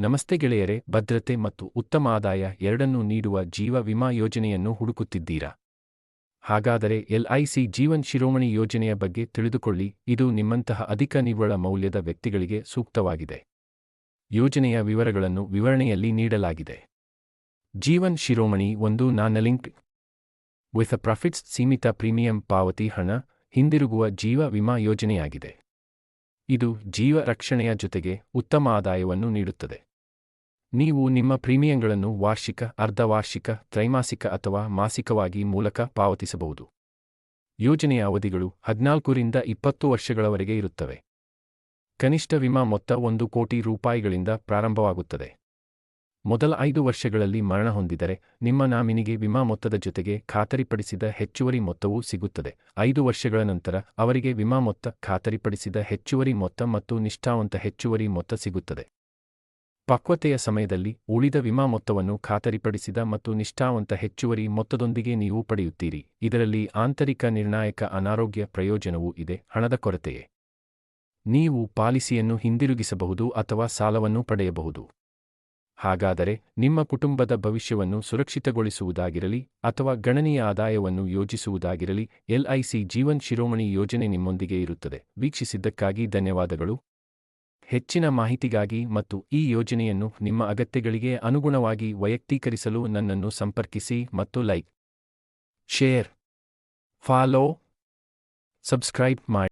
ನಮಸ್ತೆ ಗೆಳೆಯರೆ, ಭದ್ರತೆ ಮತ್ತು ಉತ್ತಮ ಆದಾಯ ಎರಡನ್ನೂ ನೀಡುವ ಜೀವ ವಿಮಾ ಯೋಜನೆಯನ್ನು ಹುಡುಕುತ್ತಿದ್ದೀರಾ? ಹಾಗಾದರೆ ಎಲ್ಐಸಿ ಜೀವನ್ ಶಿರೋಮಣಿ ಯೋಜನೆಯ ಬಗ್ಗೆ ತಿಳಿದುಕೊಳ್ಳಿ. ಇದು ನಿಮ್ಮಂತಹ ಅಧಿಕ ನಿವ್ವಳ ಮೌಲ್ಯದ ವ್ಯಕ್ತಿಗಳಿಗೆ ಸೂಕ್ತವಾಗಿದೆ. ಯೋಜನೆಯ ವಿವರಗಳನ್ನು ವಿವರಣೆಯಲ್ಲಿ ನೀಡಲಾಗಿದೆ. ಜೀವನ್ ಶಿರೋಮಣಿ ಒಂದು ನಾನಲಿಂಕ್ ವಿತ್ ಪ್ರಾಫಿಟ್ಸ್ ಸೀಮಿತ ಪ್ರೀಮಿಯಂ ಪಾವತಿ ಹಣ ಹಿಂದಿರುಗುವ ಜೀವ ವಿಮಾ ಯೋಜನೆಯಾಗಿದೆ. ಇದು ಜೀವ ರಕ್ಷಣೆಯ ಜೊತೆಗೆ ಉತ್ತಮ ಆದಾಯವನ್ನು ನೀಡುತ್ತದೆ. ನೀವು ನಿಮ್ಮ ಪ್ರೀಮಿಯಂಗಳನ್ನು ವಾರ್ಷಿಕ, ಅರ್ಧವಾರ್ಷಿಕ, ತ್ರೈಮಾಸಿಕ ಅಥವಾ ಮಾಸಿಕವಾಗಿ ಮೂಲಕ ಪಾವತಿಸಬಹುದು. ಯೋಜನೆಯ ಅವಧಿಗಳು ಹದಿನಾಲ್ಕರಿಂದ ಇಪ್ಪತ್ತು ವರ್ಷಗಳವರೆಗೆ ಇರುತ್ತವೆ. ಕನಿಷ್ಠ ವಿಮಾ ಮೊತ್ತ ಒಂದು ಕೋಟಿ ರೂಪಾಯಿಗಳಿಂದ ಪ್ರಾರಂಭವಾಗುತ್ತದೆ. ಮೊದಲ ಐದು ವರ್ಷಗಳಲ್ಲಿ ಮರಣ ಹೊಂದಿದರೆ ನಿಮ್ಮ ನಾಮಿನಿಗೆ ವಿಮಾ ಮೊತ್ತದ ಜೊತೆಗೆ ಖಾತರಿಪಡಿಸಿದ ಹೆಚ್ಚುವರಿ ಮೊತ್ತವೂ ಸಿಗುತ್ತದೆ. ಐದು ವರ್ಷಗಳ ನಂತರ ಅವರಿಗೆ ವಿಮಾ ಮೊತ್ತ ಖಾತರಿಪಡಿಸಿದ ಹೆಚ್ಚುವರಿ ಮೊತ್ತ ಮತ್ತು ನಿಷ್ಠಾವಂತ ಹೆಚ್ಚುವರಿ ಮೊತ್ತ ಸಿಗುತ್ತದೆ. ಪಕ್ವತೆಯ ಸಮಯದಲ್ಲಿ ಉಳಿದ ವಿಮಾ ಮೊತ್ತವನ್ನು ಖಾತರಿಪಡಿಸಿದ ಮತ್ತು ನಿಷ್ಠಾವಂತ ಹೆಚ್ಚುವರಿ ಮೊತ್ತದೊಂದಿಗೆ ನೀವು ಪಡೆಯುತ್ತೀರಿ. ಇದರಲ್ಲಿ ಆಂತರಿಕ ನಿರ್ಣಾಯಕ ಅನಾರೋಗ್ಯ ಪ್ರಯೋಜನವೂ ಇದೆ, ಹಣದ ಕೊರತೆಯೇ. ನೀವು ಪಾಲಿಸಿಯನ್ನು ಹಿಂದಿರುಗಿಸಬಹುದು ಅಥವಾ ಸಾಲವನ್ನು ಪಡೆಯಬಹುದು. ಹಾಗಾದರೆ ನಿಮ್ಮ ಕುಟುಂಬದ ಭವಿಷ್ಯವನ್ನು ಸುರಕ್ಷಿತಗೊಳಿಸುವುದಾಗಿರಲಿ ಅಥವಾ ಗಣನೀಯ ಆದಾಯವನ್ನು ಯೋಜಿಸುವುದಾಗಿರಲಿ ಎಲ್ಐಸಿ ಜೀವನ್ ಶಿರೋಮಣಿ ಯೋಜನೆ ನಿಮ್ಮೊಂದಿಗೆ ಇರುತ್ತದೆ. ವೀಕ್ಷಿಸಿದ್ದಕ್ಕಾಗಿ ಧನ್ಯವಾದಗಳು. ಹೆಚ್ಚಿನ ಮಾಹಿತಿಗಾಗಿ ಮತ್ತು ಈ ಯೋಜನೆಯನ್ನು ನಿಮ್ಮ ಅಗತ್ಯಗಳಿಗೆ ಅನುಗುಣವಾಗಿ ವೈಯಕ್ತೀಕರಿಸಲು ನನ್ನನ್ನು ಸಂಪರ್ಕಿಸಿ ಮತ್ತು ಲೈಕ್, ಶೇರ್, ಫಾಲೋ, ಸಬ್ಸ್ಕ್ರೈಬ್ ಮಾಡಿ